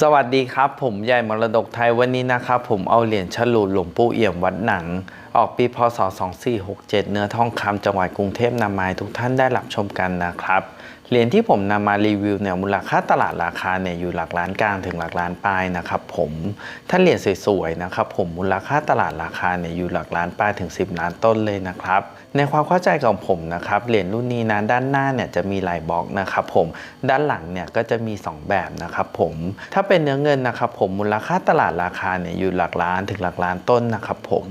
สวัสดีครับ ผมใหญ่มรดกไทยวันนี้นะครับ ผมเอาเหรียญฉลูหลวงปู่เอี่ยมวัดหนัง ออกปีพศ 2467 เนื้อทองคำจังหวัดกรุงเทพนำมาทุกท่านได้รับชมกันนะครับเหรียญที่ผมนำมารีวิวเนี่ยมูลค่าตลาดราคาเนี่ยอยู่หลักล้านกลางถึงหลักล้านปลายนะครับผมถ้าเหรียญสวยๆนะครับผมมูลค่าตลาดราคาเนี่ยอยู่หลักล้านปลายถึง 10 ล้านต้นเลยนะครับในความเข้าใจของผมนะครับเหรียญรุ่นนี้นะด้านหน้าเนี่ยจะมีลายบล็อกนะครับผมด้านหลังเนี่ยก็จะมี 2 แบบนะครับผมถ้าเป็นเนื้อเงินนะครับผมมูลค่าตลาดราคาเนี่ยอยู่หลักล้านถึงหลักล้านต้นนะครับผม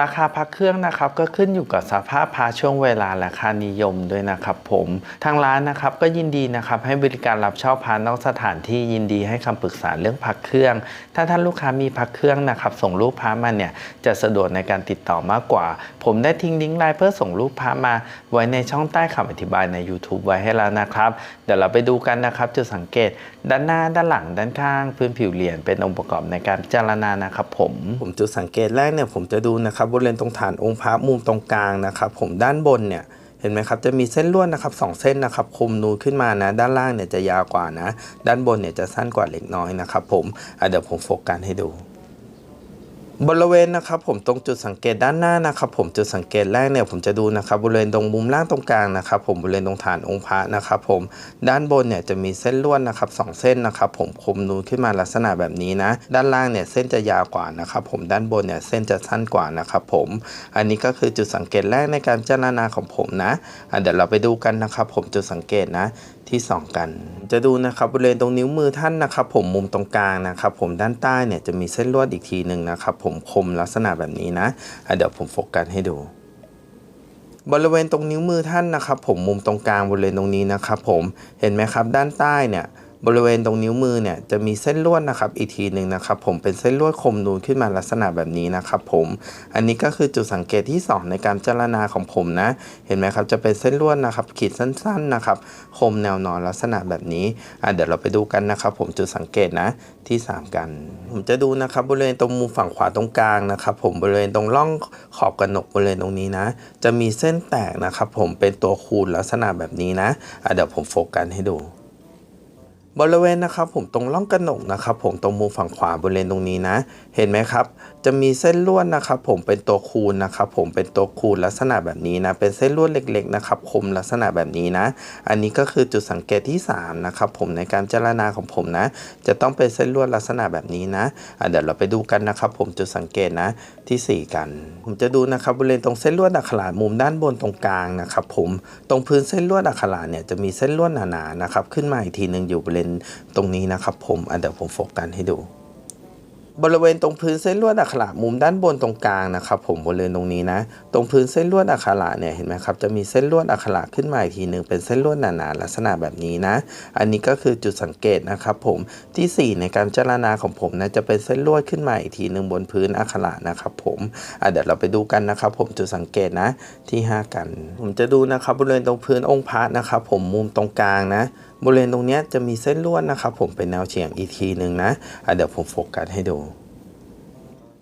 ราคาพักเครื่องนะครับก็ขึ้นอยู่กับสภาพพาช่วงเวลาและค่านิยมด้วยนะครับผมทางร้านนะครับก็ยินดีนะครับ ให้บริการรับเช่าพานอกสถานที่ยินดีให้คำปรึกษาเรื่องพักเครื่อง ถ้าท่านลูกค้ามีพักเครื่องนะครับ ส่งรูปพามาเนี่ยจะสะดวกในการติดต่อมากกว่า ผมได้ทิ้งลิงก์ไลน์เพื่อส่งรูปพามา ไว้ในช่องใต้คำอธิบายใน YouTube ไว้ให้แล้วนะครับ เดี๋ยวเราไปดูกันนะครับจุดสังเกต ด้านหน้าด้านหลังด้านข้าง พื้นผิวเหรียญเป็นองค์ประกอบในการพิจารณานะครับผมผมจุดสังเกตแรกเนี่ยผมจะดูนะครับบริเวณตรงฐานองค์พระมุมตรงกลางนะครับผมด้านบนเนี่ย ห็นไหมครับจะมีเส้นลวดนะครับสองเส้นนะครับคมนูนขึ้นมานะ ด้านล่างเนี่ยจะยาวกว่านะ ด้านบนเนี่ยจะสั้นกว่าเล็กน้อยนะครับผมเดี๋ยวผมโฟกัสให้ดู บริเวณนะครับผมตรงจุดสังเกตด้านหน้านะครับผมจุดสังเกตแรกเนี่ยผมจะดูนะครับบริเวณตรงมุมล่างตรงกลางนะครับผมบริเวณตรงฐานองค์พระนะครับผมด้านบนเนี่ยจะมีเส้นลวดนะครับสองเส้นนะครับผมคมนูนขึ้นมาลักษณะแบบนี้นะ ด้านล่างเนี่ยเส้นจะยาวกว่านะครับผมด้านบนเนี่ยเส้นจะสั้นกว่านะครับผมอันนี้ก็คือจุดสังเกตแรกในการพิจารณาของผมนะเดี๋ยวเราไปดูกันนะครับผมจุดสังเกตนะที่สองกัน จะดูนะครับบริเวณตรงนิ้วมือท่านนะครับ ผมมุมตรงกลางนะครับ ผมด้านใต้เนี่ยจะมีเส้นลวดอีกทีหนึ่งนะครับ ผมคมลักษณะแบบนี้นะะเดี๋ยวผมโฟกัสให้ดูบริเวณตรงนิ้วมือท่านนะครับ ผมมุมตรงกลางบริเวณตรงนี้นะครับ ผมเห็นไหมครับ ด้านใต้เนี่ย บริเวณตรงนิ้วมือเนี่ยจะมีเส้นลวดนะครับอีกทีหนึ่งนะครับผมเป็นเส้นลวดคมนูนขึ้นมาลักษณะแบบนี้นะครับผมอันนี้ก็คือจุดสังเกตที่สองในการพิจรณาของผมนะ เห็นไหมครับจะเป็นเส้นลวดนะครับขีดสั้นๆนะครับคมแนวนอนลักษณะแบบนี้อะเดี๋ยวเราไปดูกันนะครับผมจุดสังเกตนะที่ 3 กัน ผมจะดูนะครับบริเวณตรงมุมฝั่งขวาตรงกลางนะครับผมบริเวณตรงร่องขอบกระหนกบริเวณตรงนี้นะ จะมีเส้นแตกนะครับผมเป็นตัวคูณลักษณะแบบนี้นะอะเดี๋ยวผมโฟกัสให้ดู บริเวณนะครับผมตรงร่องกระหนกนะครับผมตรงมุมฝั่งขวาบริเวณตรงนี้นะ เห็นไหมครับ จะมีเส้นลวดนะครับผมเป็นตัวคูณนะครับผมเป็นตัวคูณลักษณะแบบนี้นะ เป็นเส้นลวดเล็กๆนะครับคมลักษณะแบบนี้นะ อันนี้ก็คือจุดสังเกตที่3นะครับผมในการเจรณาของผมนะ จะต้องเป็นเส้นลวดลักษณะแบบนี้นะะเดี๋ยวเราไปดูกันนะครับผมจุดสังเกตนะที่ 4 กัน ผมจะดูนะครับบริเวณตรงเส้นลวดอักขระมุมด้านบนตรงกลางนะครับผมตรงพื้นเส้นลวดอักขระเนี่ยจะมีเส้นลวดหนาๆนะครับขึ้นมาอีกทีหนึ่งอยู่บริเวณตรงนี้นะครับผมอะเดี๋ยวผมโฟกัสให้ดูบริเวณตรงพื้นเส้นลวดอักขระมุมด้านบนตรงกลางนะครับผมบริเวณตรงนี้นะ ตรงพื้นเส้นลวดอักขระเนี่ยเห็นไหมครับจะมีเส้นลวดอักขระขึ้นมาอีกทีหนึ่งเป็นเส้นลวดหนาๆลักษณะแบบนี้นะ อันนี้ก็คือจุดสังเกตนะครับผมที่ 4 ในการเจรณาของผมนะจะเป็นเส้นลวดขึ้นมาอีกทีหนึ่งบนพื้นอักขระนะครับผมเดี๋ยวเราไปดูกันนะครับผมจุดสังเกตนะที่ 5 กัน ผมจะดูนะครับบริเวณตรงพื้นองค์พระนะครับผมมุมตรงกลางนะ บริเวณตรงนี้จะมีเส้นลวดนะครับผมเป็นแนวเฉียงอีกทีหนึ่งนะะเดี๋ยวผมโฟกัสให้ดู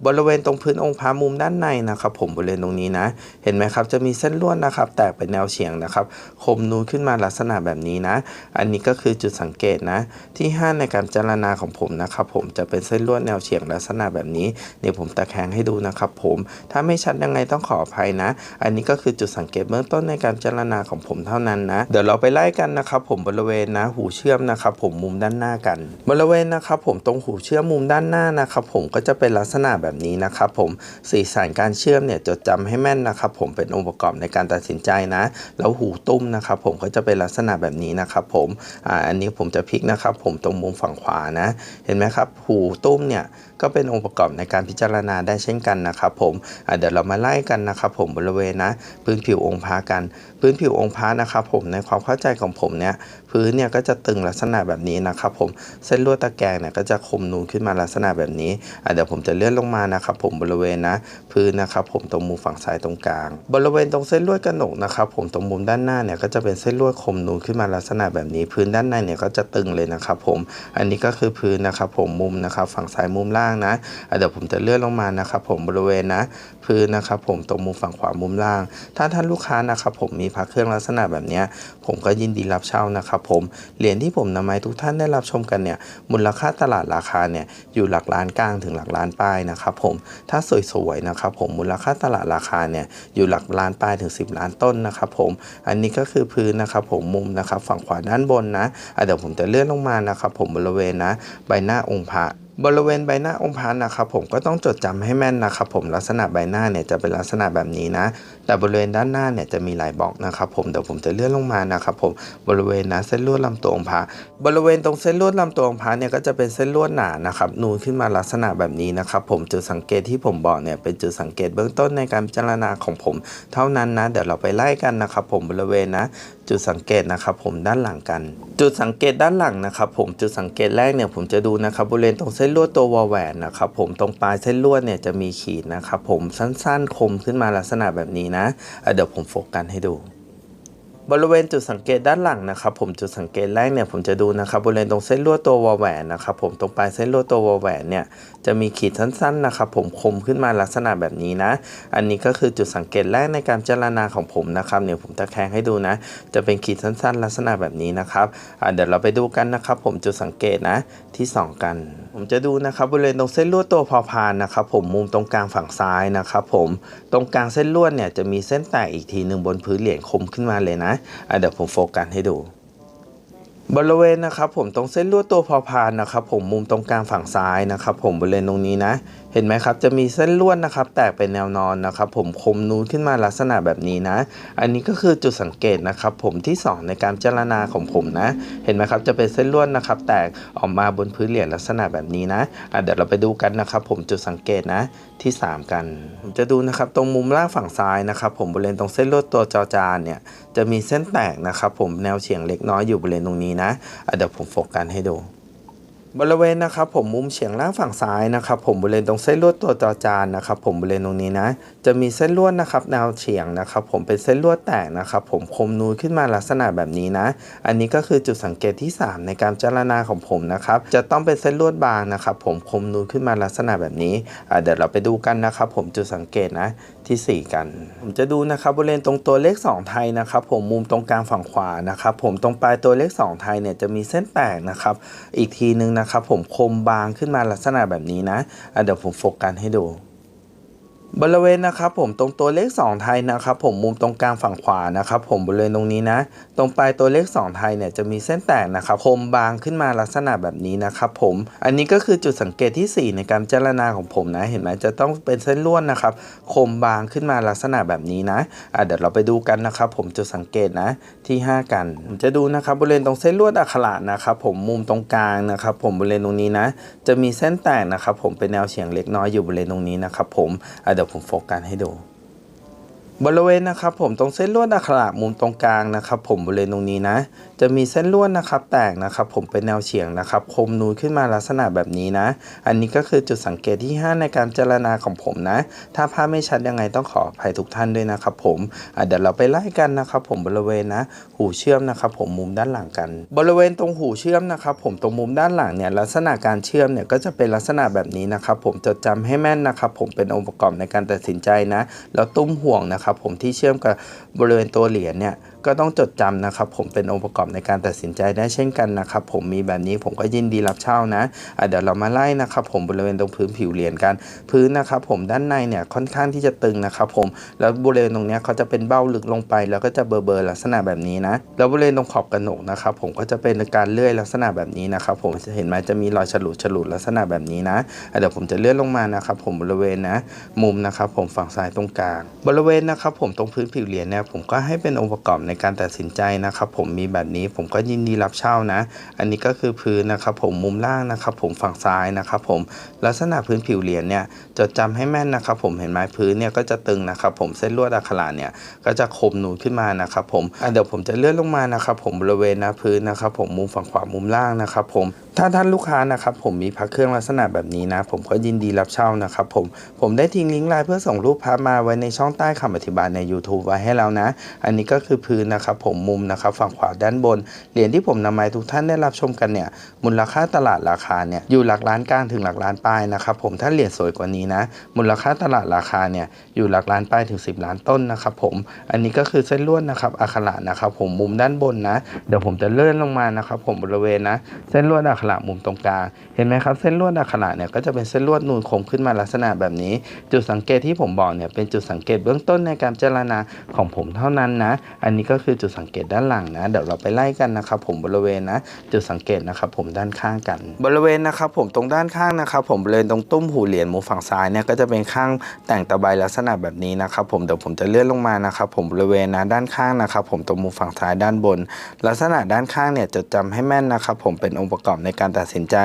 บริเวณตรงพื้นองค์พระมุมด้านในนะครับผมบริเวณตรงนี้นะ เห็นไหมครับจะมีเส้นลวดนะครับ แตกเป็นแนวเฉียงนะครับคมนูนขึ้นมาลักษณะแบบนี้นะ อันนี้ก็คือจุดสังเกตนะ ที่ 5 ในการเจารณาของผมนะครับผมจะเป็นเส้นลวดแนวเฉียงลักษณะแบบนี้เดี๋ยวผมตะแคงให้ดูนะครับผมถ้าไม่ชัดยังไงต้องขออภัยนะ อันนี้ก็คือจุดสังเกตเบื้องต้นในการเจารณาของผมเท่านั้นนะ เดี๋ยวเราไปไล่กันนะครับผมบริเวณนะหูเชื่อมนะครับผมมุมด้านหน้ากัน บริเวณนะครับผมตรงหูเชื่อมมุมด้านหน้านะครับผมก็จะเป็นลักษณะแบบนี้นะครับผมสีสันการเชื่อมเนี่ยจดจำให้แม่นนะครับผมเป็นองค์ประกอบในการตัดสินใจนะ แล้วหูตุ้มนะครับผมก็จะเป็นลักษณะแบบนี้นะครับผมอ่าอันนี้ผมจะพลิกนะครับผมตรงมุมฝั่งขวานะ เห็นไหมครับหูตุ้มเนี่ยก็เป็นองค์ประกอบในการพิจารณาได้เช่นกันนะครับผมเดี๋ยวเรามาไล่กันนะครับผมบริเวณนะ พื้นผิวองค์พระกัน พื้นผิวองค์พระนะครับผมในความเข้าใจของผมเนี่ยพื้นเนี่ยก็จะตึงลักษณะแบบนี้นะครับผมเส้นลวดตะแกรงเนี่ยก็จะคมนูนขึ้นมาลักษณะแบบนี้เดี๋ยวผมจะเลื่อนลงมานะครับผมบริเวณนะพื้นนะครับผมตรงมุมฝั่งซ้ายตรงกลาง บริเวณตรงเส้นลวดกระหนกนะครับผมตรงมุมด้านหน้าเนี่ยก็จะเป็นเส้นลวดคมนูนขึ้นมาลักษณะแบบนี้ พื้นด้านในเนี่ยก็จะตึงเลยนะครับผมอันนี้ก็คือพื้นนะครับผมมุมนะครับฝั่งซ้ายมุมล่างนะอะเดี๋ยวผมจะเลื่อนลงมานะครับผมบริเวณนะพื้นนะครับผมตรงมุมฝั่งขวามุมล่าง ถ้าท่านลูกค้านะครับผมมีพระเครื่องลักษณะแบบนี้ผมก็ยินดีรับเช่านะครับผมเหรียญที่ผมนำมาให้ทุกท่านได้รับชมกันเนี่ยมูลค่าตลาดราคาเนี่ยอยู่หลักล้านกลางถึงหลักล้านปลายนะครับผมถ้าสวยๆนะครับผมมูลค่าตลาดราคาเนี่ยอยู่หลักล้านปลายถึง 10 ล้านต้นนะครับผมอันนี้ก็คือพื้นนะครับผมมุมนะครับฝั่งขวาด้านบนนะะเดี๋ยวผมจะเลื่อนลงมานะครับผมบริเวณนะใบหน้าองค์พระ บริเวณใบหน้าองค์พระนะครับผมก็ต้องจดจำให้แม่นนะครับผมลักษณะใบหน้าเนี่ยจะเป็นลักษณะแบบนี้นะ แต่บริเวณด้านหน้าเนี่ยจะมีหลายบอกนะครับผมเดี๋ยวผมจะเลื่อนลงมานะครับผมบริเวณนะเส้นลวดลำตัวองค์พระบริเวณตรงเส้นลวดลำตัวองค์พระเนี่ยก็จะเป็นเส้นลวดหนานะครับนูนขึ้นมาลักษณะแบบนี้นะครับผมจุดสังเกตที่ผมบอกเนี่ยเป็นจุดสังเกตเบื้องต้นในการพิจารณาของผม เท่านั้นนะเดี๋ยวเราไปไล่กันนะครับผมบริเวณนะจุดสังเกตนะครับผมด้านหลังกัน จุดสังเกตด้านหลังนะครับผมจุดสังเกตแรกเนี่ยผมจะดูนะครับบริเวณตรงเส้นลวดตัววอลแหวนนะครับผมตรงปลายเส้นลวดเนี่ยจะมีขีดนะครับผมสั้นๆ คมขึ้นมาลักษณะแบบนี้นะะเดี๋ยวผมโฟกัสให้ดู บริเวณจุดสังเกตด้านหลังนะครับผมจุดสังเกตแรกเนี่ยผมจะดูนะครับบริเวณตรงเส้นลวดตัววอลแหวนนะครับผมตรงปลายเส้นลวดตัววอลแหวนเนี่ยจะมีขีดสั้นๆนะครับผมคมขึ้นมาลักษณะแบบนี้นะ อันนี้ก็คือจุดสังเกตแรกในการเจรณาของผมนะครับเนี่ยผมตะแคงให้ดูนะ จะเป็นขีดสั้นๆ ลักษณะแบบนี้นะครับเดี๋ยวเราไปดูกันนะครับผมจุดสังเกตนะที่สองกัน ผมจะดูนะครับบริเวณตรงเส้นลวดตัวพอพานนะครับผมมุมตรงกลางฝั่งซ้ายนะครับผมตรงกลางเส้นลวดเนี่ยจะมีเส้นแตกอีกทีหนึ่งบนพื้นเหรียญคมขึ้นมาเลยนะเดี๋ยวผมโฟกัสให้ดูบริเวณนะครับผมตรงเส้นลวดตัวพอพานนะครับผมมุมตรงกลางฝั่งซ้ายนะครับผมบริเวณตรงนี้นะ เห็นไหมครับ จะมีเส้นลวดนะครับ แตกเป็นแนวนอนนะครับ ผมคมนูนขึ้นมาลักษณะแบบนี้นะ อันนี้ก็คือจุดสังเกตนะครับ ผมที่สองในการเจรณาของผมนะ เห็นไหมครับ จะเป็นเส้นลวดนะครับ แตกออกมาบนพื้นเหรียญลักษณะแบบนี้นะะเดี๋ยวเราไปดูกันนะครับ ผมจุดสังเกตนะที่ 3 กันผมจะดูนะครับตรงมุมล่างฝั่งซ้ายนะครับ ผมบริเวณตรงเส้นลวดตัวจอจานเนี่ยจะมีเส้นแตกนะครับ ผมแนวเฉียงเล็กน้อยอยู่บริเวณตรงนี้นะะเดี๋ยวผมโฟกัสให้ดู บริเวณนะครับผมมุมเฉียงล่างฝั่งซ้ายนะครับผมบริเวณตรงเส้นลวดตัวจอจานนะครับผมบริเวณตรงนี้นะ จะมีเส้นลวดนะครับแนวเฉียงนะครับผมเป็นเส้นลวดแตกนะครับผมคมนูนขึ้นมาลักษณะแบบนี้นะ อันนี้ก็คือจุดสังเกตที่ 3 ในการเจรณาของผมนะครับจะต้องเป็นเส้นลวดบางนะครับผมคมนูนขึ้นมาลักษณะแบบนี้เดี๋ยวเราไปดูกันนะครับผมจุดสังเกตนะ ที่ 4 กัน ผมจะดูนะครับบริเวณตรงตัวเลข 2 ไทยนะครับผมมุมตรงกลางฝั่งขวานะครับผมตรงปลายตัวเลข 2 ไทยเนี่ยจะมีเส้นแตกนะครับอีกทีนึงนะครับผมคมบางขึ้นมาลักษณะแบบนี้นะะเดี๋ยวผมโฟกัสให้ดู บริเวณนะครับผมตรงตัวเลข 2 ไทยนะครับผมมุมตรงกลางฝั่งขวานะครับผมบริเวณตรงนี้นะ ตรงปลายตัวเลข 2 ไทยเนี่ยจะมีเส้นแตกนะครับคมบางขึ้นมาลักษณะแบบนี้นะครับผมอันนี้ก็คือจุดสังเกตที่ 4 ในการเจรณาของผมนะ เห็นไหมจะต้องเป็นเส้นลวดนะครับคมบางขึ้นมาลักษณะแบบนี้นะอะเดี๋ยวเราไปดูกันนะครับผมจุดสังเกตนะที่ 5 กันผมจะดูนะครับบริเวณตรงเส้นลวดอักขระนะครับผมมุมตรงกลางนะครับผมบริเวณตรงนี้นะ จะมีเส้นแตกนะครับผมเป็นแนวเฉียงเล็กน้อยอยู่บริเวณตรงนี้นะครับผมอะเดี๋ยวผมโฟกัสให้ดู บริเวณนะครับผมตรงเส้นลวดอักขระมุมตรงกลางนะครับ ผมบริเวณตรงนี้นะ จะมีเส้นลวดนะครับ แตกนะครับ ผมเป็นแนวเฉียงนะครับคมนูนขึ้นมาลักษณะแบบนี้นะ อันนี้ก็คือจุดสังเกตที่ 5 ในการเจรณาของผมนะ ถ้าภาพไม่ชัดยังไงต้องขออภัยทุกท่านด้วยนะครับ ผมเดี๋ยวเราไปไล่กันนะครับ ผมบริเวณนะ หูเชื่อมนะครับ ผมมุมด้านหลังกัน บริเวณตรงหูเชื่อมนะครับ ผมตรงมุมด้านหลังเนี่ยลักษณะการเชื่อมเนี่ยก็จะเป็นลักษณะแบบนี้นะครับ ผมจดจำให้แม่นนะครับ ผมเป็นองค์ประกอบในการตัดสินใจนะแล้วตุ้มห่วงนะครับผมที่เชื่อมกับบริเวณตัวเหรียญเนี่ย ก็ต้องจดจำนะครับ ผมเป็นองค์ประกอบในการตัดสินใจได้เช่นกันนะครับ ผมมีแบบนี้ผมก็ยินดีรับเช่านะะเดี๋ยวเรามาไล่นะครับ ผมบริเวณตรงพื้นผิวเหรียญกัน พื้นนะครับ ผมด้านในเนี่ยค่อนข้างที่จะตึงนะครับ ผมแล้วบริเวณตรงเนี้ยเขาจะเป็นเบ้าลึกลงไป แล้วก็จะเบอร์เบอร์ลักษณะแบบนี้นะแล้วบริเวณตรงขอบกระหนกนะครับผมก็จะเป็นการเลื่อยลักษณะแบบนี้นะครับ ผมจะเห็นไหมจะมีรอยฉลุฉลุลักษณะแบบนี้นะะเดี๋ยวผมจะเลื่อนลงมานะครับ ผมบริเวณนะ มุมนะครับ ผมฝั่งซ้ายตรงกลาง บริเวณนะครับ ผมตรงพื้นผิวเหรียญเนี่ยผมก็ให้เป็นองค์ประกอบในการตัดสินใจนะครับ ผมมีแบบนี้ผมก็ยินดีรับเช่านะ อันนี้ก็คือพื้นนะครับ ผมมุมล่างนะครับ ผมฝั่งซ้ายนะครับ ผมลักษณะพื้นผิวเหรียญเนี่ยจดจำให้แม่นนะครับ ผมเห็นไหมพื้นเนี่ยก็จะตึงนะครับ ผมเส้นลวดอักขระเนี่ยก็จะคมนูนขึ้นมานะครับ ผมอะเดี๋ยวผมจะเลื่อนลงมานะครับ ผมบริเวณนะพื้นนะครับ ผมมุมฝั่งขวามุมล่างนะครับ ผมถ้าท่านลูกค้านะครับผมมีพระเครื่องลักษณะแบบนี้นะ ผมก็ยินดีรับเช่านะครับ ผมผมได้ทิ้งลิงก์ไลน์เพื่อส่งรูปพระมาไว้ในช่องใต้คำอธิบายใน YouTube ไว้ให้แล้วนะ อันนี้ก็คือพื้นนนะครับผมมุมนะครับฝั่งขวาด้านบน เหรียญที่ผมนำมาให้ทุกท่านได้รับชมกันเนี่ยมูลค่าตลาดราคาเนี่ยอยู่หลักล้านกลางถึงหลักล้านปลายนะครับผมถ้าเหรียญสวยกว่านี้นะมูลค่าตลาดราคาเนี่ยอยู่หลักล้านปลายถึง 10 ล้านต้นนะครับผมอันนี้ก็คือเส้นลวดนะครับอักขระนะครับผมมุมด้านบนนะเดี๋ยวผมจะเลื่อนลงมานะครับผมบริเวณนะเส้นลวดอักขระมุมตรงกลางเห็นไหมครับเส้นลวดอักขระเนี่ยก็จะเป็นเส้นลวดนูนคมขึ้นมาลักษณะแบบนี้ จุดสังเกตที่ผมบอกเนี่ยเป็นจุดสังเกตเบื้องต้นในการพิจรณาของผมเท่านั้นนะ อันนี้ก็็คือจุดสังเกตด้านหลังนะเดี๋ยวเราไปไล่กันนะครับผมบริเวณนะจุดสังเกตนะครับผมด้านข้างกัน บริเวณนะครับผมตรงด้านข้างนะครับผมบริเวณตรงตุ้มหูเหรียญมุมฝั่งซ้ายเนี่ยก็จะเป็นข้างแต่งตะไบลักษณะแบบนี้นะครับผมเดี๋ยวผมจะเลื่อนลงมานะครับผมบริเวณนะด้านข้างนะครับผมตรงมุมฝั่งซ้ายด้านบน ลักษณะด้านข้างเนี่ยจดจำให้แม่นนะครับผมเป็นองค์ประกอบในการตัดสินใจ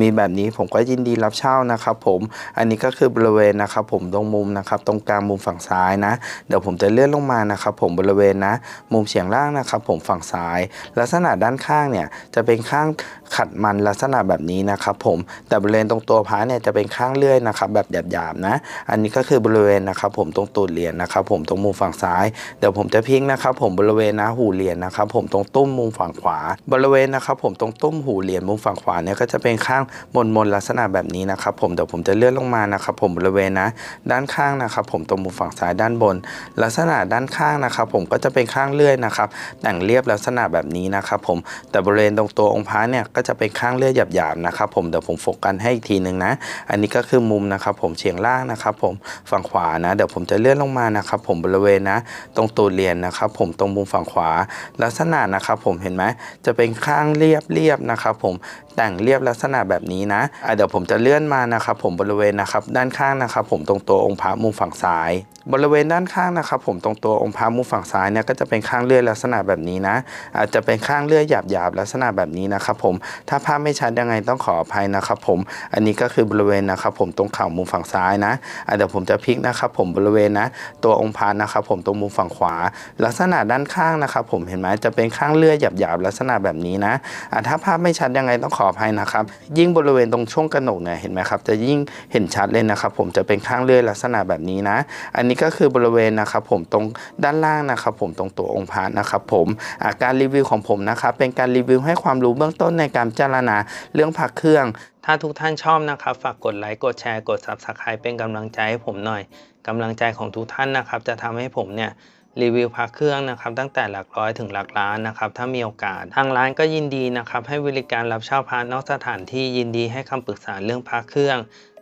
มีแบบนี้ผมก็ยินดีรับเช่านะครับผมอันนี้ก็คือบริเวณนะครับผมตรงมุมนะครับตรงกลางมุมฝั่งซ้ายนะ เดี๋ยวผมจะเลื่อนลงมานะครับผมบริเวณนะมุมเฉียงล่างนะครับผมฝั่งซ้าย ลักษณะด้านข้างเนี่ยจะเป็นข้างขัดมันลักษณะแบบนี้นะครับผมแต่บริเวณตรงตัวพระเนี่ยจะเป็นข้างเลื่อยนะครับแบบหยาบๆนะ อันนี้ก็คือบริเวณนะครับผมตรงตูดเหรียญนะครับผมตรงมุมฝั่งซ้ายเดี๋ยวผมจะพลิกนะครับผมบริเวณนะหูเหรียญนะครับผมตรงตุ้มมุมฝั่งขวา บริเวณนะครับผมตรงตุ้มหูเหรียญมุมฝั่งขวาเนี่ยก็จะเป็นข้างมนมนๆลักษณะแบบนี้นะครับผมเดี๋ยวผมจะเลื่อนลงมานะครับผมบริเวณนะ ด้านข้างนะครับผมตรงมุมฝั่งซ้ายด้านบน ลักษณะด้านข้างนะครับผมก็จะเป็นข้างเลื่อยนะครับแต่งเรียบลักษณะแบบนี้นะครับผมแต่บริเวณตรงตัวองค์พระเนี่ยก็จะเป็นข้างเลื่อยหยาบๆนะครับผมเดี๋ยวผมโฟกัสให้อีกทีหนึ่งนะ อันนี้ก็คือมุมนะครับผมเฉียงล่างนะครับผมฝั่งขวานะเดี๋ยวผมจะเลื่อนลงมานะครับผมบริเวณนะ ตรงตูดเรียญนะครับผมตรงมุมฝั่งขวา ลักษณะนะครับผมเห็นไหมจะเป็นข้างเรียบเรียบๆนะครับผมแต่งเรียบลักษณะแบบนี้นะะเดี๋ยวผมจะเลื่อนมานะครับผมบริเวณนะครับด้านข้างนะครับผมตรงตัวองค์พระมุมฝั่งซ้าย บริเวณด้านข้างนะครับผมตรงตัวองค์พระมุมฝั่งซ้ายเนี่ยก็จะเป็นข้างเลื่อยลักษณะแบบนี้นะ อาจจะเป็นข้างเลื่อยหยาบๆลักษณะแบบนี้นะครับผมถ้าภาพไม่ชัดยังไงต้องขออภัยนะครับผมอันนี้ก็คือบริเวณนะครับผมตรงเข่ามุมฝั่งซ้ายนะเดี๋ยวผมจะพลิกนะครับผมบริเวณนะ ตัวองค์พระนะครับผมตรงมุมฝั่งขวา ลักษณะด้านข้างนะครับผมเห็นไหมจะเป็นข้างเลื่อยหยาบๆลักษณะแบบนี้นะอะถ้าภาพไม่ชัดยังไงต้องขออภัยนะครับ ยิ่งบริเวณตรงช่วงกระโหนกเนี่ยเห็นไหมครับจะยิ่งเห็นชัดเลยนะครับผมจะเป็นข้างเลื่อยลักษณะแบบนี้นะ อันนี้ก็คือบริเวณนะครับผมตรงด้านล่างนะครับผมตรงตัวองค์พระนะครับผมการรีวิวของผมนะครับเป็นการรีวิวให้ความรู้เบื้องต้นในการพิจารณาเรื่องผักเครื่อง ถ้าทุกท่านชอบนะครับ ฝากกดไลค์กดแชร์กด Subscribe เป็นกำลังใจให้ผมหน่อยกำลังใจของทุกท่านนะครับจะทำให้ผมเนี่ยรีวิวพระเครื่องนะครับตั้งแต่หลักร้อยถึงหลักล้านนะครับถ้ามีโอกาสทางร้านก็ยินดีนะครับให้บริการรับเช่าพระนอกสถานที่ยินดีให้คำปรึกษาเรื่องพระเครื่อง